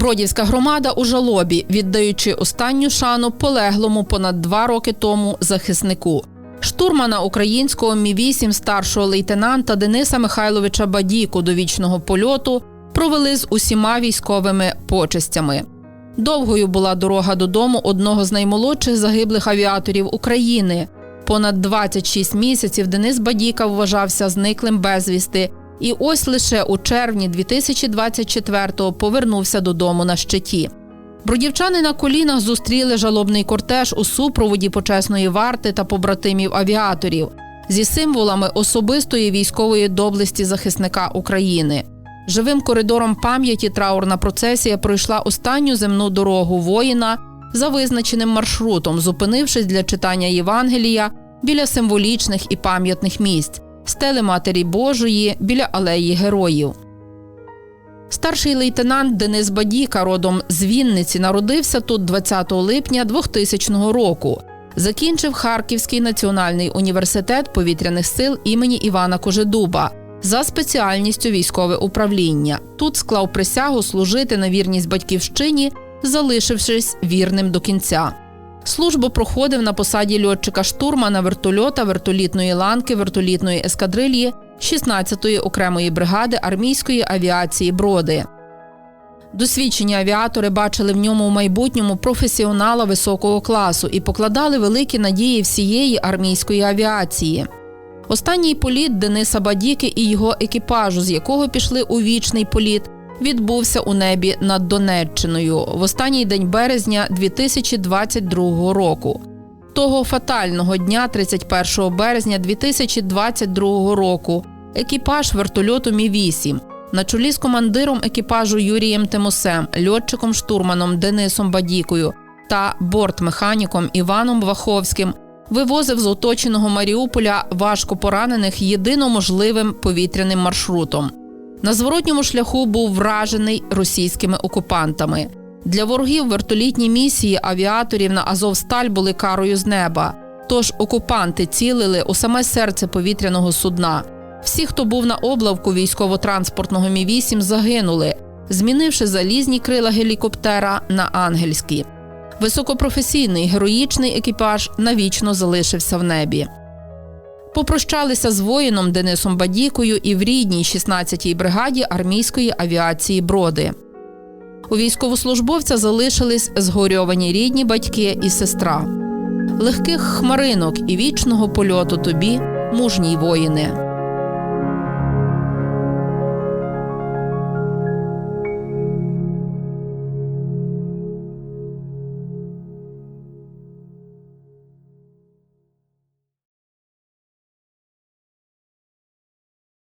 Бродівська громада у жалобі, віддаючи останню шану полеглому понад два роки тому захиснику. Штурмана українського Мі-8 старшого лейтенанта Дениса Михайловича Бадіку до вічного польоту провели з усіма військовими почестями. Довгою була дорога додому одного з наймолодших загиблих авіаторів України. Понад 26 місяців Денис Бадіка вважався зниклим безвісти, і ось лише у червні 2024-го повернувся додому на щиті. Бродівчани на колінах зустріли жалобний кортеж у супроводі почесної варти та побратимів авіаторів зі символами особистої військової доблесті захисника України. Живим коридором пам'яті траурна процесія пройшла останню земну дорогу воїна за визначеним маршрутом, зупинившись для читання Євангелія біля символічних і пам'ятних місць, стели Матері Божої біля алеї героїв. Старший лейтенант Денис Бадіка, родом з Вінниці, народився тут 20 липня 2000 року. Закінчив Харківський національний університет повітряних сил імені Івана Кожедуба за спеціальністю військове управління. Тут склав присягу служити на вірність батьківщині, залишившись вірним до кінця. Службу проходив на посаді льотчика штурмана вертольота вертолітної ланки вертолітної ескадрильї 16-ї окремої бригади армійської авіації Броди. Досвідчені авіатори бачили в ньому у майбутньому професіонала високого класу і покладали великі надії всієї армійської авіації. Останній політ Дениса Бадіки і його екіпажу, з якого пішли у вічний політ, відбувся у небі над Донеччиною в останній день березня 2022 року. Того фатального дня, 31 березня 2022 року, екіпаж вертольоту Мі-8 на чолі з командиром екіпажу Юрієм Тимосем, льотчиком-штурманом Денисом Бадікою та бортмеханіком Іваном Ваховським вивозив з оточеного Маріуполя важко поранених єдино можливим повітряним маршрутом. На зворотньому шляху був вражений російськими окупантами. Для ворогів вертолітні місії авіаторів на Азовсталь були карою з неба. Тож окупанти цілили у саме серце повітряного судна. Всі, хто був на облавку військово-транспортного Мі-8, загинули, змінивши залізні крила гелікоптера на ангельські. Високопрофесійний героїчний екіпаж навічно залишився в небі. Попрощалися з воїном Денисом Бадікою і в рідній 16-й бригаді армійської авіації Броди. У військовослужбовця залишились згорьовані рідні батьки і сестра. Легких хмаринок і вічного польоту тобі, мужній воїне.